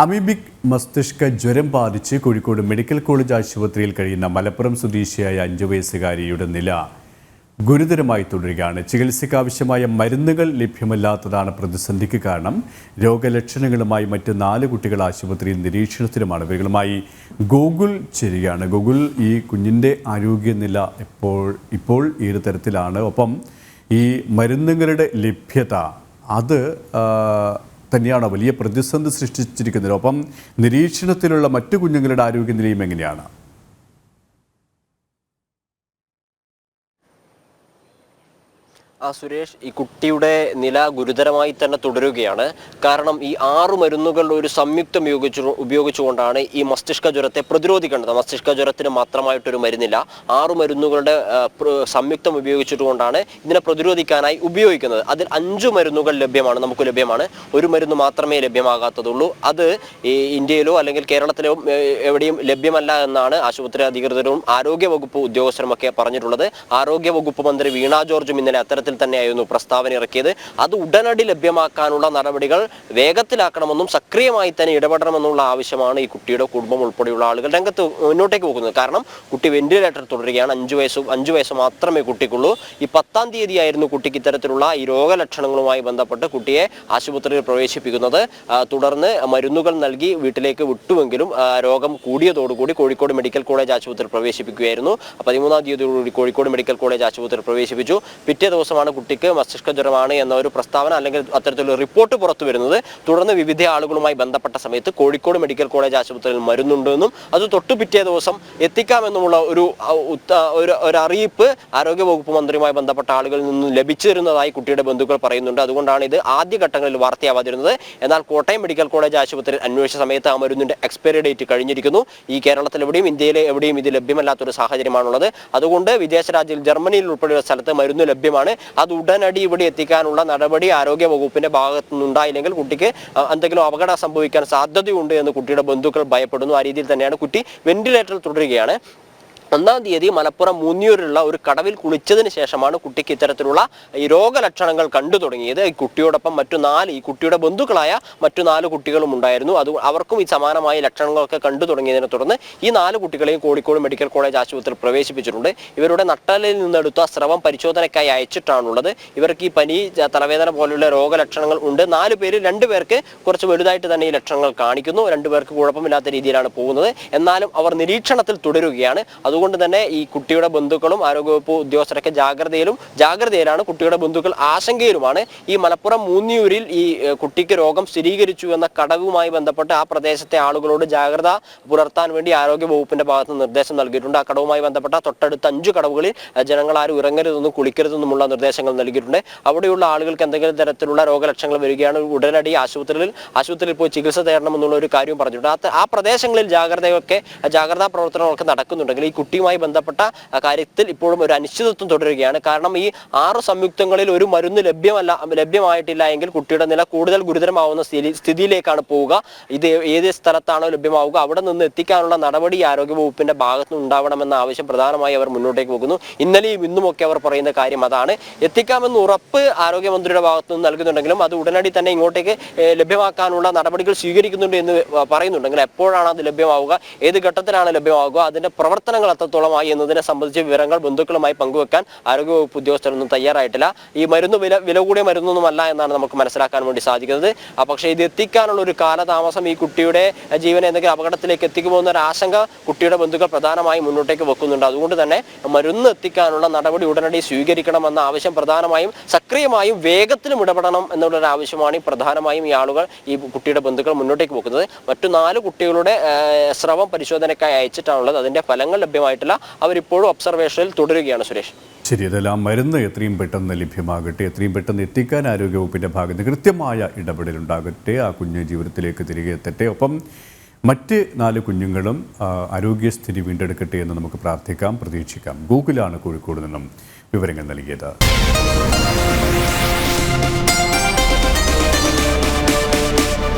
Amoebic മസ്തിഷ്ക ജ്വരം ബാധിച്ച് കോഴിക്കോട് മെഡിക്കൽ കോളേജ് ആശുപത്രിയിൽ കഴിയുന്ന മലപ്പുറം സ്വദേശിയായ അഞ്ചു വയസ്സുകാരിയുടെ നില ഗുരുതരമായി തുടരുകയാണ്. ചികിത്സയ്ക്കാവശ്യമായ മരുന്നുകൾ ലഭ്യമല്ലാത്തതാണ് പ്രതിസന്ധിക്ക് കാരണം. രോഗലക്ഷണങ്ങളുമായി മറ്റ് നാല് കുട്ടികൾ ആശുപത്രിയിൽ നിരീക്ഷണത്തിലുമാണ്. ഇവരുമായി ഗൂഗിൾ ചെയ്യുകയാണ് ഗൂഗിൾ ഈ കുഞ്ഞിന്റെ ആരോഗ്യനില ഇപ്പോൾ ഇപ്പോൾ ഏത് തരത്തിലാണ്? ഒപ്പം ഈ മരുന്നുകളുടെ ലഭ്യത അത് തന്നെയാണ് വലിയ പ്രതിസന്ധി സൃഷ്ടിച്ചിരിക്കുന്നത് ഒപ്പം നിരീക്ഷണത്തിലുള്ള മറ്റു കുഞ്ഞുങ്ങളുടെ ആരോഗ്യനിലയും എങ്ങനെയാണ്? സുരേഷ് ഈ കുട്ടിയുടെ നില ഗുരുതരമായി തന്നെ തുടരുകയാണ്. കാരണം ഈ ആറ് മരുന്നുകളുടെ ഒരു സംയുക്തം ഉപയോഗിച്ചു ഉപയോഗിച്ചുകൊണ്ടാണ് ഈ മസ്തിഷ്ക ജ്വരത്തെ പ്രതിരോധിക്കേണ്ടത്. മസ്തിഷ്ക ജ്വരത്തിന് മാത്രമായിട്ടൊരു മരുന്നില്ല. ആറ് മരുന്നുകളുടെ സംയുക്തം ഉപയോഗിച്ചിട്ടുകൊണ്ടാണ് ഇതിനെ പ്രതിരോധിക്കാനായി ഉപയോഗിക്കുന്നത്. അതിൽ അഞ്ച് മരുന്നുകൾ ലഭ്യമാണ് നമുക്ക് ലഭ്യമാണ്. ഒരു മരുന്ന് മാത്രമേ ലഭ്യമാകാത്തതുള്ളൂ. അത് ഈ ഇന്ത്യയിലോ അല്ലെങ്കിൽ കേരളത്തിലോ എവിടെയും ലഭ്യമല്ല എന്നാണ് ആശുപത്രി അധികൃതരും ആരോഗ്യ വകുപ്പ് ഉദ്യോഗസ്ഥരുമൊക്കെ പറഞ്ഞിട്ടുള്ളത്. ആരോഗ്യ വകുപ്പ് മന്ത്രി വീണ ജോർജും ഇന്നലെ അത്തരത്തിൽ തന്നെയായിരുന്നു പ്രസ്താവന ഇറക്കിയത്. അത് ഉടനടി ലഭ്യമാക്കാനുള്ള നടപടികൾ വേഗത്തിലാക്കണമെന്നും സക്രിയമായി തന്നെ ഇടപെടണമെന്നുള്ള ആവശ്യമാണ് ഈ കുട്ടിയുടെ കുടുംബം ഉൾപ്പെടെയുള്ള ആളുകൾ രംഗത്ത് മുന്നോട്ടേക്ക് പോകുന്നത്. കാരണം കുട്ടി വെന്റിലേറ്റർ തുടരുകയാണ്. അഞ്ചു വയസ്സ് അഞ്ചു വയസ്സ് മാത്രമേ കുട്ടിക്കുള്ളൂ. ഈ പത്താം തീയതിയായിരുന്നു കുട്ടിക്ക് ഇത്തരത്തിലുള്ള ഈ രോഗലക്ഷണങ്ങളുമായി ബന്ധപ്പെട്ട് കുട്ടിയെ ആശുപത്രിയിൽ പ്രവേശിപ്പിക്കുന്നത്. തുടർന്ന് മരുന്നുകൾ നൽകി വീട്ടിലേക്ക് വിട്ടുവെങ്കിലും രോഗം കൂടിയതോടുകൂടി കോഴിക്കോട് മെഡിക്കൽ കോളേജ് ആശുപത്രിയിൽ പ്രവേശിപ്പിക്കുകയായിരുന്നു. പതിമൂന്നാം തീയതിയോടുകൂടി കോഴിക്കോട് മെഡിക്കൽ കോളേജ് ആശുപത്രിയിൽ പ്രവേശിപ്പിച്ചു. പിറ്റേ ദിവസമാണ് കുട്ടിക്ക് മസ്തിഷ്ക ജ്വരമാണ് എന്ന ഒരു പ്രസ്താവന അല്ലെങ്കിൽ അത്തരത്തിലുള്ള റിപ്പോർട്ട് പുറത്തു വരുന്നത്. തുടർന്ന് വിവിധ ആളുകളുമായി ബന്ധപ്പെട്ട സമയത്ത് കോഴിക്കോട് മെഡിക്കൽ കോളേജ് ആശുപത്രിയിൽ മരുന്നുണ്ടെന്നും അത് തൊട്ടുപിറ്റേ ദിവസം എത്തിക്കാമെന്നുമുള്ള ഒരു ഒരു അറിയിപ്പ് ആരോഗ്യവകുപ്പ് മന്ത്രിയുമായി ബന്ധപ്പെട്ട ആളുകളിൽ നിന്നും ലഭിച്ചിരുന്നതായി കുട്ടിയുടെ ബന്ധുക്കൾ പറയുന്നുണ്ട്. അതുകൊണ്ടാണ് ഇത് ആദ്യഘട്ടങ്ങളിൽ വാർത്തയാവാതിരുന്നത്. എന്നാൽ കോട്ടയം മെഡിക്കൽ കോളേജ് ആശുപത്രിയിൽ അന്വേഷിച്ച സമയത്ത് ആ മരുന്നിന്റെ എക്സ്പയറി ഡേറ്റ് കഴിഞ്ഞിരിക്കുന്നു. ഈ കേരളത്തിൽ എവിടെയും ഇന്ത്യയിലെ എവിടെയും ഇത് ലഭ്യമല്ലാത്തൊരു സാഹചര്യമാണുള്ളത്. അതുകൊണ്ട് വിദേശ രാജ്യത്തിൽ ജർമ്മനിയിൽ ഉൾപ്പെടെയുള്ള സ്ഥലത്ത് മരുന്ന് ലഭ്യമാണ്. അത് ഉടനടി ഇവിടെ എത്തിക്കാനുള്ള നടപടി ആരോഗ്യ വകുപ്പിന്റെ ഭാഗത്തു നിന്നുണ്ടായില്ലെങ്കിൽ കുട്ടിക്ക് എന്തെങ്കിലും അപകടം സംഭവിക്കാൻ സാധ്യതയുണ്ട് എന്ന് കുട്ടിയുടെ ബന്ധുക്കൾ ഭയപ്പെടുന്നു. ആ രീതിയിൽ തന്നെയാണ് കുട്ടി വെന്റിലേറ്ററിൽ തുടരുകയാണ്. ഒന്നാം തീയതി മലപ്പുറം മൂന്നിയൂരിലുള്ള ഒരു കടവിൽ കുളിച്ചതിന് ശേഷമാണ് കുട്ടിക്ക് ഇത്തരത്തിലുള്ള ഈ രോഗലക്ഷണങ്ങൾ കണ്ടു തുടങ്ങിയത്. ഈ കുട്ടിയോടൊപ്പം മറ്റു നാല് ഈ കുട്ടിയുടെ ബന്ധുക്കളായ മറ്റു നാല് കുട്ടികളും ഉണ്ടായിരുന്നു. അത് അവർക്കും ഈ സമാനമായ ലക്ഷണങ്ങളൊക്കെ കണ്ടു തുടങ്ങിയതിനെ തുടർന്ന് ഈ നാല് കുട്ടികളെയും കോഴിക്കോട് മെഡിക്കൽ കോളേജ് ആശുപത്രിയിൽ പ്രവേശിപ്പിച്ചിട്ടുണ്ട്. ഇവരുടെ നട്ടലിൽ നിന്നെടുത്ത സ്രവം പരിശോധനയ്ക്കായി അയച്ചിട്ടാണുള്ളത്. ഇവർക്ക് ഈ പനി തലവേദന പോലുള്ള രോഗലക്ഷണങ്ങൾ ഉണ്ട്. നാല് പേര് രണ്ടുപേർക്ക് കുറച്ച് വലുതായിട്ട് തന്നെ ഈ ലക്ഷണങ്ങൾ കാണിക്കുന്നു. രണ്ടുപേർക്ക് കുഴപ്പമില്ലാത്ത രീതിയിലാണ് പോകുന്നത്. എന്നാലും അവർ നിരീക്ഷണത്തിൽ തുടരുകയാണ്. അതുകൊണ്ട് തന്നെ ഈ കുട്ടിയുടെ ബന്ധുക്കളും ആരോഗ്യവകുപ്പ് ഉദ്യോഗസ്ഥരൊക്കെ ജാഗ്രതയിലും ജാഗ്രതയിലാണ് കുട്ടിയുടെ ബന്ധുക്കൾ ആശങ്കയിലുമാണ്. ഈ മലപ്പുറം മൂന്നിയൂരിൽ ഈ കുട്ടിക്ക് രോഗം സ്ഥിരീകരിച്ചു എന്ന കടവുമായി ബന്ധപ്പെട്ട് ആ പ്രദേശത്തെ ആളുകളോട് ജാഗ്രത പുലർത്താൻ വേണ്ടി ആരോഗ്യ വകുപ്പിന്റെ ഭാഗത്ത് നിർദ്ദേശം നൽകിയിട്ടുണ്ട്. ആ കടവുമായി ബന്ധപ്പെട്ട തൊട്ടടുത്ത അഞ്ചു കടവുകളിൽ ജനങ്ങൾ ആരും ഇറങ്ങരുതെന്നും കുളിക്കരുതെന്നുമുള്ള നിർദ്ദേശങ്ങൾ നൽകിയിട്ടുണ്ട്. അവിടെയുള്ള ആളുകൾക്ക് എന്തെങ്കിലും തരത്തിലുള്ള രോഗലക്ഷണങ്ങൾ വരികയാണ്. ഉടനടി ആശുപത്രിയിൽ ആശുപത്രിയിൽ പോയി ചികിത്സ തേടണമെന്നുള്ള ഒരു കാര്യവും പറഞ്ഞിട്ടുണ്ട്. ആ പ്രദേശങ്ങളിൽ ജാഗ്രതയൊക്കെ ജാഗ്രതാ പ്രവർത്തനങ്ങളൊക്കെ നടക്കുന്നുണ്ടെങ്കിൽ ഈ കുട്ടിയുമായി ബന്ധപ്പെട്ട കാര്യത്തിൽ ഇപ്പോഴും ഒരു അനിശ്ചിതത്വം തുടരുകയാണ്. കാരണം ഈ ആറ് സംയുക്തങ്ങളിൽ ഒരു മരുന്ന് ലഭ്യമല്ല ലഭ്യമായിട്ടില്ല എങ്കിൽ കുട്ടിയുടെ നില കൂടുതൽ ഗുരുതരമാവുന്ന സ്ഥിതി സ്ഥിതിയിലേക്കാണ് പോവുക. ഇത് ഏത് സ്ഥലത്താണോ ലഭ്യമാവുക അവിടെ നിന്ന് എത്തിക്കാനുള്ള നടപടി ആരോഗ്യവകുപ്പിന്റെ ഭാഗത്ത് ഉണ്ടാവണമെന്ന ആവശ്യം പ്രധാനമായി അവർ മുന്നോട്ടേക്ക് പോകുന്നു. ഇന്നലെയും ഇന്നുമൊക്കെ അവർ പറയുന്ന കാര്യം അതാണ്. എത്തിക്കാമെന്ന് ഉറപ്പ് ആരോഗ്യമന്ത്രിയുടെ ഭാഗത്തു നിന്ന് നൽകുന്നുണ്ടെങ്കിലും അത് ഉടനടി തന്നെ ഇങ്ങോട്ടേക്ക് ലഭ്യമാക്കാനുള്ള നടപടികൾ സ്വീകരിക്കുന്നുണ്ട് എന്ന് പറയുന്നുണ്ടെങ്കിൽ എപ്പോഴാണ് അത് ലഭ്യമാവുക ഏത് ഘട്ടത്തിലാണ് ലഭ്യമാവുക അതിന്റെ പ്രവർത്തനങ്ങൾ എത്രത്തോളമായി എന്നതിനെ സംബന്ധിച്ച് വിവരങ്ങൾ ബന്ധുക്കളുമായി പങ്കുവെക്കാൻ ആരോഗ്യവകുപ്പ് ഉദ്യോഗസ്ഥരൊന്നും തയ്യാറായിട്ടില്ല. ഈ മരുന്ന് വില വില കൂടിയ മരുന്നൊന്നുമല്ല എന്നാണ് നമുക്ക് മനസ്സിലാക്കാൻ വേണ്ടി സാധിക്കുന്നത്. പക്ഷേ ഇത് എത്തിക്കാനുള്ള ഒരു കാലതാമസം ഈ കുട്ടിയുടെ ജീവൻ എന്തെങ്കിലും അപകടത്തിലേക്ക് എത്തിക്കുമോ എന്നൊരു ആശങ്ക കുട്ടിയുടെ ബന്ധുക്കൾ പ്രധാനമായും മുന്നോട്ടേക്ക് വെക്കുന്നുണ്ട്. അതുകൊണ്ട് തന്നെ മരുന്ന് എത്തിക്കാനുള്ള നടപടി ഉടനടി സ്വീകരിക്കണമെന്ന ആവശ്യം പ്രധാനമായും സക്രിയമായും വേഗത്തിലും ഇടപെടണം എന്നുള്ളൊരു ആവശ്യമാണ് പ്രധാനമായും ഈ ആളുകൾ ഈ കുട്ടിയുടെ ബന്ധുക്കൾ മുന്നോട്ടേക്ക് വെക്കുന്നത്. മറ്റു നാല് കുട്ടികളുടെ സ്രവം പരിശോധനയ്ക്കായി അയച്ചിട്ടാണുള്ളത്. അതിന്റെ ഫലങ്ങൾ ലഭ്യമായിട്ടില്ല അവരിപ്പോഴും ഒബ്സർവേഷനിൽ തുടരുകയാണ് സുരേഷ്. ശരി അതെല്ലാം മരുന്ന് എത്രയും പെട്ടെന്ന് ലഭ്യമാകട്ടെ എത്രയും പെട്ടെന്ന് എത്തിക്കാൻ ആരോഗ്യവകുപ്പിന്റെ ഭാഗത്ത് കൃത്യമായ ഇടപെടലുണ്ടാകട്ടെ ആ കുഞ്ഞ് ജീവിതത്തിലേക്ക് തിരികെ എത്തട്ടെ. ഒപ്പം മറ്റ് നാല് കുഞ്ഞുങ്ങളും ആരോഗ്യസ്ഥിതി വീണ്ടെടുക്കട്ടെ എന്ന് നമുക്ക് പ്രാർത്ഥിക്കാം പ്രതീക്ഷിക്കാം. ഗൂഗിളാണ് കോഴിക്കോട് നിന്നും വിവരങ്ങൾ നൽകിയത്.